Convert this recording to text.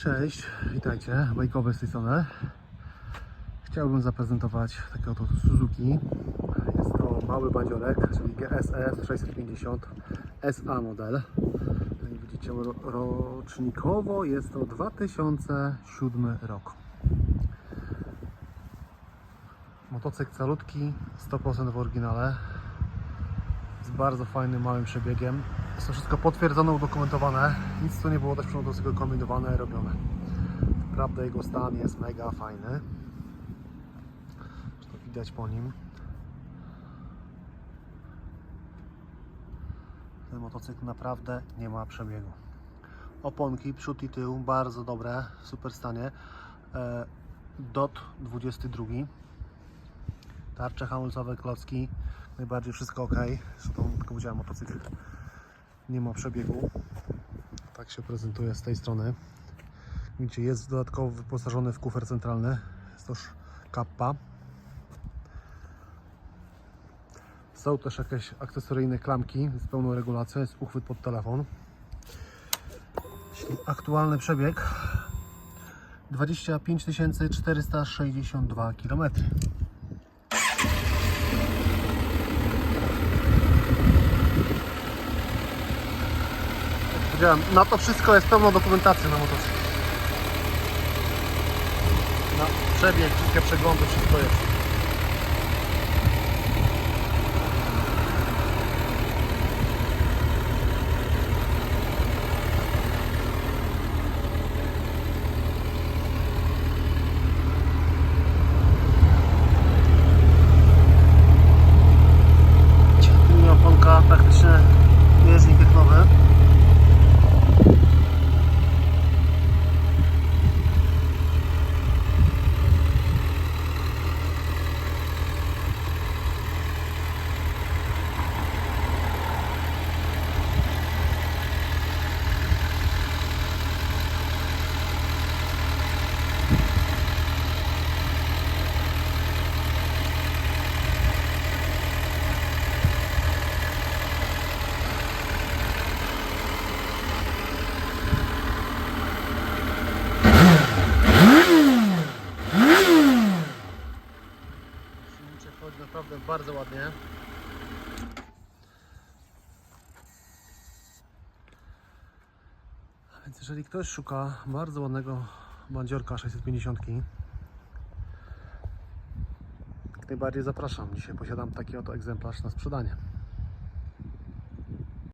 Cześć, witajcie, bajkowe z tej strony. Chciałbym zaprezentować takiego oto Suzuki. Jest to mały bandziorek, czyli GSF 650 SA model. Jak widzicie ro- rocznikowo jest to 2007 rok. Motocykl calutki, 100% w oryginale. Z bardzo fajnym, małym przebiegiem. Jest to wszystko potwierdzone, udokumentowane. Nic tu nie było też przy motocyklu kombinowane, robione. Naprawdę jego stan jest mega fajny. To widać po nim. Ten motocykl naprawdę nie ma przebiegu. Oponki przód i tył bardzo dobre, w super stanie. E, DOT 22. Tarcze hamulcowe, klocki, najbardziej wszystko ok. Zresztą tylko widziałem motocykl. Nie ma przebiegu. Tak się prezentuje z tej strony. Widzicie, jest dodatkowo wyposażony w kufer centralny. Jest to już kappa. Są też jakieś akcesoryjne klamki z pełną regulacją. Jest uchwyt pod telefon. Aktualny przebieg 25 462 km. Na to wszystko jest pełna dokumentacja na motocyklu. Na przebieg, wszystkie przeglądy, wszystko jest. Naprawdę bardzo ładnie. Więc jeżeli ktoś szuka bardzo ładnego bandziorka 650 jak najbardziej zapraszam. Dzisiaj posiadam taki oto egzemplarz na sprzedanie.